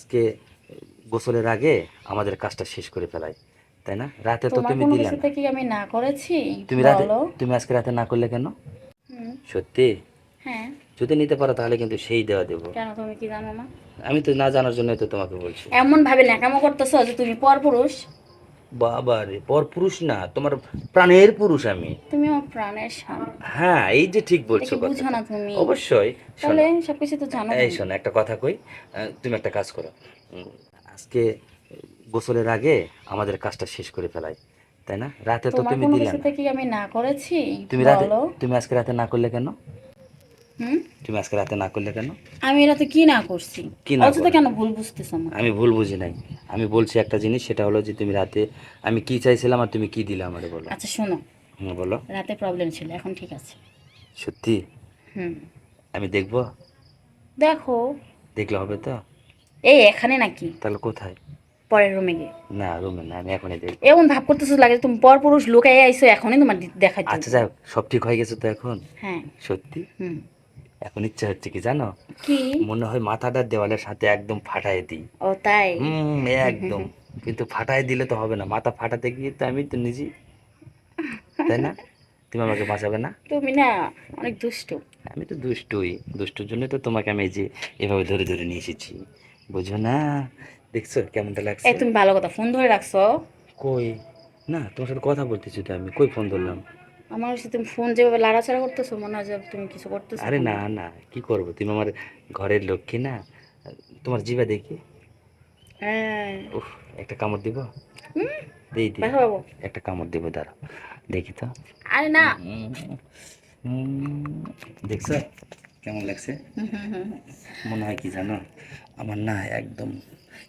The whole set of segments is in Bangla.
আজকে গোসলের আগে আমাদের কাজটা শেষ করে ফেলাই তাই না? রাতে তো তুমি দিলে না। কি আমি না করেছি? তুমি রাতে তুমি আজকে রাতে না করলে কেন? সত্যি? হ্যাঁ। যদি নিতে পারো তাহলে কিন্তু সেই দেওয়া দেবো। কেন তুমি কি জানো না আমি তো না জানার জন্যই তো তোমাকে বলছি। এমন ভাবে ন্যাকামো করতেছো যে তুমি পরপুরুষ। বাবা রে পর পুরুষ না তোমার প্রাণের পুরুষ আমি। তুমি আমার প্রাণের স্বামী। হ্যাঁ এই যে ঠিক বলছো কথা তুমি? অবশ্যই তাহলে সবকিছু তো জানো এই শোনো একটা কথা কই তুমি একটা কাজ করো। আজকে গোসলের আগে আমাদের কাজটা শেষ করে ফেলাই তাই না? রাতে তো তুমি দিলে না। কি আমি না করেছি? তুমি রাতে তুমি আজকে রাতে না করলে কেন? হুম? তুমি আজকে রাতে না করলে কেন? আমি এরাতে কি না করছি? কি না কেন ভুল বুঝতেছো আমি ভুল বুঝি নাই। আমি বলছি একটা জিনিস সেটা হলো যে তুমি রাতে আমি কি চাইছিলাম আর তুমি কি দিলে আমারে বলো। আচ্ছা শোনো। হ্যাঁ বলো। রাতে প্রবলেম ছিল এখন ঠিক আছে। সত্যি? হুম। আমি দেখব? দেখো। দেখলে হবে তো? এই এখানে নাকি? তাহলে কোথায়? পরের রুমে গিয়ে। না রুমে না আমি এখনই দেখব। এমন ভাব করতেছো লাগে তুমি পরপুরুষ লুকাই আইছো এখনই তোমার দেখাই আচ্ছা হোক, সব ঠিক হয়ে গেছে তো এখন? হ্যাঁ। সত্যি? হুম। এখন ইচ্ছা হচ্ছে কি জানো? কি? মনে হয় মাথাটা দেওয়ালের সাথে একদম ফাটাই দিই। ও তাই? হুম একদম। কিন্তু ফাটাই দিলে তো হবে না। মাথা ফাটাতে গিয়ে তো আমি তো নিজে তাই না? তুমি আমাকে বাঁচাবে না? তুমি না অনেক দুষ্টু। আমি তো দুষ্টুই। দুষ্টুর জন্য তো তোমাকে আমি এই যে এভাবে ধরে ধরে নিয়ে এসেছি। বুঝো না? দেখছ কেমনটা লাগছে? এই তুমি ভালো কথা ফোন ধরে রাখছো? কই? না তোমার সাথে কথা বলতেছি তো আমি। কই ফোন ধরলাম? আমার সাথে তুমি ফোন যেভাবে লাড়াচাড়া করতেছো মনে হয় যে তুমি কিছু করতেছো আরে না। না কি করব? তুমি আমার ঘরের লক্ষ্মী না? তোমার জিভা দেখি? হ্যাঁ। উফ একটা কামড় দিব? হুম, দেই দি বাবু একটা কামড় দিব দাঁড়াও। দেখি তো। আরে না। দেখছ? কেমন লাগছে। মনে হয় কি জানো? আমার না একদম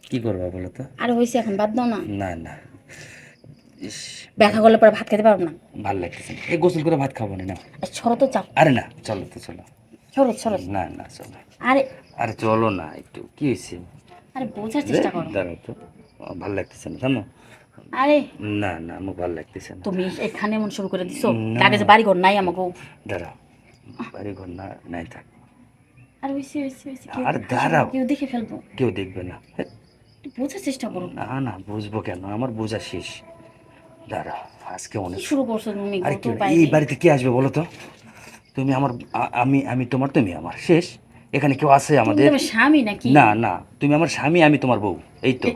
কি করব বলো তো? আরে হয়েছে এখন বাদ দাও না। না না। ব্যথা করলে পরে ভাত খেতে পারব না? ভালো লাগতেছে এই গোসল করে ভাত খাব না ছড়ো তো চাপ আরে না চলো তো চলো। ছড়ো ছড়ো না না চলো। আরে আরে চলো না একটু কি হয়েছে? আরে বোঝার চেষ্টা করো। দাঁড়াও তো। ভালো লাগতেছে না জানো? আরে না না আমার ভালো লাগতেছে না। তুমি এখানে এমন শুরু করে দিছো। লাগে যে বাড়ি ঘর নাই আমাকে দাঁড়াও বাড়ি ঘর না নাই থাক। আর হয়েছে হয়েছে কেউ আরে দাঁড়াও। কেউ দেখে ফেলব। কেউ দেখবে না। বোঝার চেষ্টা করো। না না বুঝব কেন? আমার বোঝা শেষ। দাঁড়াও আজকে অনেক শুরু করছ তুমি? আর কি এই বাড়িতে কে আসবে বলো তো? তুমি আমার আমি আমি তোমার তুমি আমার শেষ। এখানে কেউ আছে আমাদের? স্বামী নাকি? না না তুমি আমার স্বামী আমি তোমার বউ এই তো।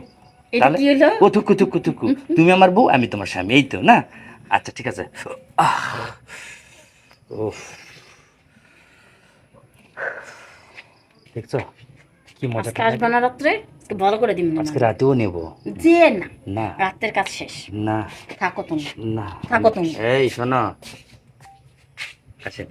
তাহলে ও থুকু থুকু থুকু। তুমি আমার বউ আমি তোমার স্বামী এই তো না? আচ্ছা ঠিক আছে। উফ। দেখছ? কি মজা আসবে না রাত্রে? ভালো করে দিন আজকে রাতেও নেব। যে না না। রাতের কাজ শেষ। না। থাকো তুমি। না। থাকো তুমি। এই শোনো। আচ্ছা